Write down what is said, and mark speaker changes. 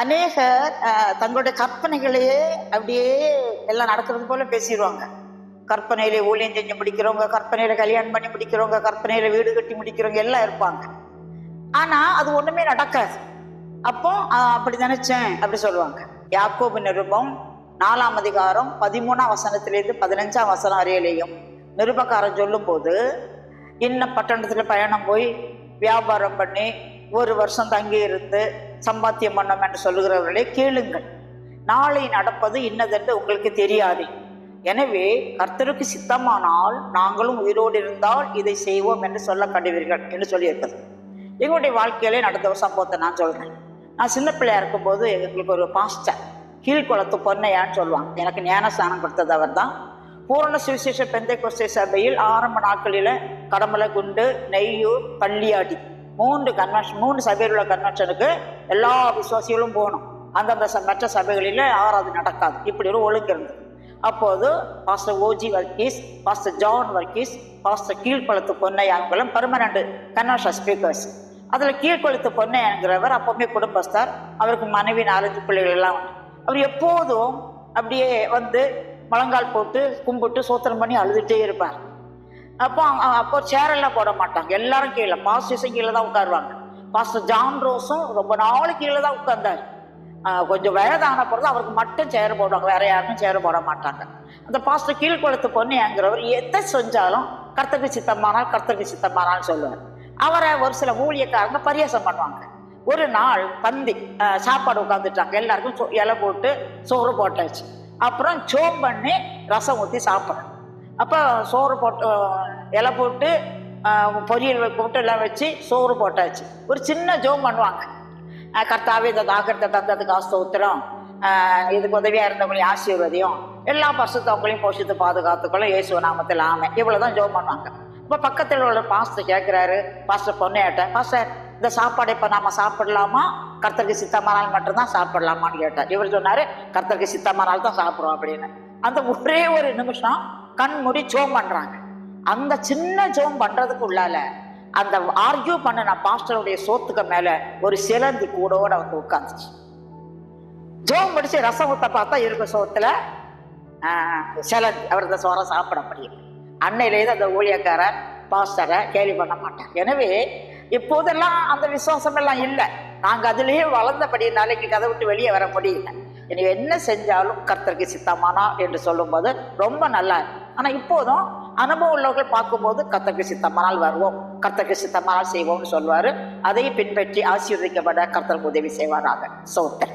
Speaker 1: அநேகர் தங்களுடைய கற்பனைகளையே அப்படியே எல்லாம் நடக்கிறது போல பேசிடுவாங்க. கற்பனையில ஊழியம் செஞ்சு முடிக்கிறவங்க கற்பனையில கல்யாணம் பண்ணி முடிக்கிறவங்க கற்பனையில வீடு கட்டி முடிக்கிறவங்க எல்லாம் இருப்பாங்க. ஆனா அது ஒண்ணுமே நடக்காது. அப்போ அப்படி நினைச்சேன் அப்படி சொல்லுவாங்க. யாக்கோபு நிருபம் நாலாம் அதிகாரம் பதிமூணாம் வசனத்திலேருந்து பதினஞ்சாம் வசனம் வரையிலையும் நிருபக்காரன் சொல்லும்போது இன்ன பட்டணத்துல பயணம் போய் வியாபாரம் பண்ணி ஒரு வருஷம் தங்கி இருந்து சம்பாத்தியம் பண்ணோம் என்று சொல்லுகிறவர்களே கேளுங்கள். நாளை நடப்பது இன்னதென்று உங்களுக்கு தெரியாது. எனவே கர்த்தருக்கு சித்தமானால் நாங்களும் உயிரோடு இருந்தால் இதை செய்வோம் என்று சொல்ல கண்டுவீர்கள் என்று சொல்லியிருக்கிறது. எங்களுடைய வாழ்க்கையிலே நடந்த ஒரு சம்பவத்தை நான் சொல்கிறேன் நான் சின்ன பிள்ளையா இருக்கும்போது எங்களுக்கு ஒரு பாஸ்டர் கீழ்குளத்து பொன்னையான்னு சொல்லுவாங்க. எனக்கு ஞானஸ்தானம் கொடுத்தது அவர் தான் பூரண சுவிசேஷ பெந்தை கொஸ்டை சபையில் ஆரம்ப நாட்களில் கடமலை குண்டு நெய்யூர் பள்ளியாடி மூன்று கன்வென்ஷன் மூன்று சபையில் உள்ள கன்வென்ஷனுக்கு எல்லா விசுவாசிகளும் போகணும். அந்தந்த ச- மற்ற சபைகளில் ஆறாவது நடக்காது. இப்படி ஒரு ஒழுங்கு இருந்தது. அப்போது pastor O G Varghese pastor John Varghese pastor கீழ்குளத்து பொன்னையாங்குளம் பர்மனண்ட் கன்வென்ஷன் ஸ்பீக்கர்ஸ் அதில் கீழ்குளத்து பொன்னையாங்கிறவர் அப்பவுமே குடும்பஸ்தார் அவருக்கு மனைவி நாலஞ்சு பிள்ளைகள் எல்லாம் உண்டு. அவர் எப்போதும் அப்படியே வந்து முழங்கால் போட்டு கும்பிட்டு சோத்திரம் பண்ணி அழுதுகிட்டே இருப்பார். அப்போ அப்போ சேரெல்லாம் போட மாட்டாங்க. எல்லாரும் கீழே. பாஸ்டர்ஸும் கீழே தான் உட்காருவாங்க. பாஸ்டர் ஜான் ரோஸும் ரொம்ப நாள் கீழே தான் உட்கார்ந்தார். கொஞ்சம் வயதான பிறகு அவருக்கு மட்டும் சேர் போடுவாங்க. வேற யாருக்கும் சேர் போட மாட்டாங்க. அந்த பாஸ்டர் கீழ்குளத்து பொண்ணுங்கிறவர் எதை செஞ்சாலும் கர்த்தருக்கு சித்தமானால் கர்த்தருக்கு சித்தமானால் சொல்லுவார். அவரை ஒரு சில ஊழியக்காரங்க பரியாசம் பண்ணுவாங்க. ஒரு நாள் பந்தி சாப்பாடு உட்காந்துட்டாங்க எல்லாருக்கும் சோ- இலை போட்டு சோறு போட்டாச்சு. அப்புறம் சோம் பண்ணி ரசம் ஊற்றி சாப்பிட்றோம் அப்போ சோறு போட்டு இலை போட்டு பொரியல் போட்டு எல்லாம் வச்சு சோறு போட்டாச்சு. ஒரு சின்ன ஜோம் பண்ணுவாங்க. கர்த்தாவே இந்த தாக்கத்தை தந்ததுக்கு ஆஸ்தோத்திரம் இதுக்கு உதவியாக இருந்தவங்களையும் ஆசீர்வதியும் எல்லா பரிசுத்தவங்களையும் போஷித்து பாதுகாத்துக்கொள்ள இயேசு நாமத்தில் ஆமை இவ்வளவுதான் ஜோம் பண்ணுவாங்க. இப்போ பக்கத்தில் உள்ள பாஸ்டர் கேட்குறாரு பாஸ்டர் பொண்ணையாட்ட பாஸ்டர் இந்த சாப்பாடு இப்போ நாம் சாப்பிடலாமா? கர்த்தருக்கு சித்தமானால் மட்டும்தான் சாப்பிடலாமான்னு கேட்டார். இவர் சொன்னார் கர்த்தருக்கு சித்தமானால் தான் சாப்பிடுவோம் அப்படின்னு. அந்த ஒரே ஒரு நிமிஷம் கண் முடி ஜோம் பண்றாங்க. அந்த சின்ன ஜோம் பண்றதுக்கு உள்ளால அந்த ஆர்கியூ பண்ண பாஸ்டருடைய சோத்துக்கு மேல ஒரு சிலந்தி கூடோட வந்து உட்காந்துச்சு ஜோம் முடிச்சு ரசம் ஊத்த பார்த்தா இருக்கும் சோத்துல. சிலந்தி. அவர் இந்த சோற சாப்பிட முடியும் அன்னையிலேயே அந்த ஊழியக்காரர் பாஸ்டரை கேலி பண்ண மாட்டார். எனவே இப்போதெல்லாம் அந்த விசுவாசம் எல்லாம் இல்லை. நாங்கள் அதிலேயே வளர்ந்தபடினால எங்களுக்கு அதை விட்டு வெளியே வர முடியல. இனி என்ன செஞ்சாலும் கர்த்தருக்கு சித்தமானா என்று சொல்லும்போது ரொம்ப நல்லா இருக்கும் ஆனா இப்போதும் அனுபவம் உள்ளவர்கள் பார்க்கும்போது கத்தக்கு சித்தமானால் வருவோம் கர்த்தருக்கு சித்தமானால் செய்வோம்னு சொல்வார். அதை பின்பற்றி ஆசீர்வதிக்கப்பட கர்த்தருக்கு உதவி செய்வாராக. சோத்தர்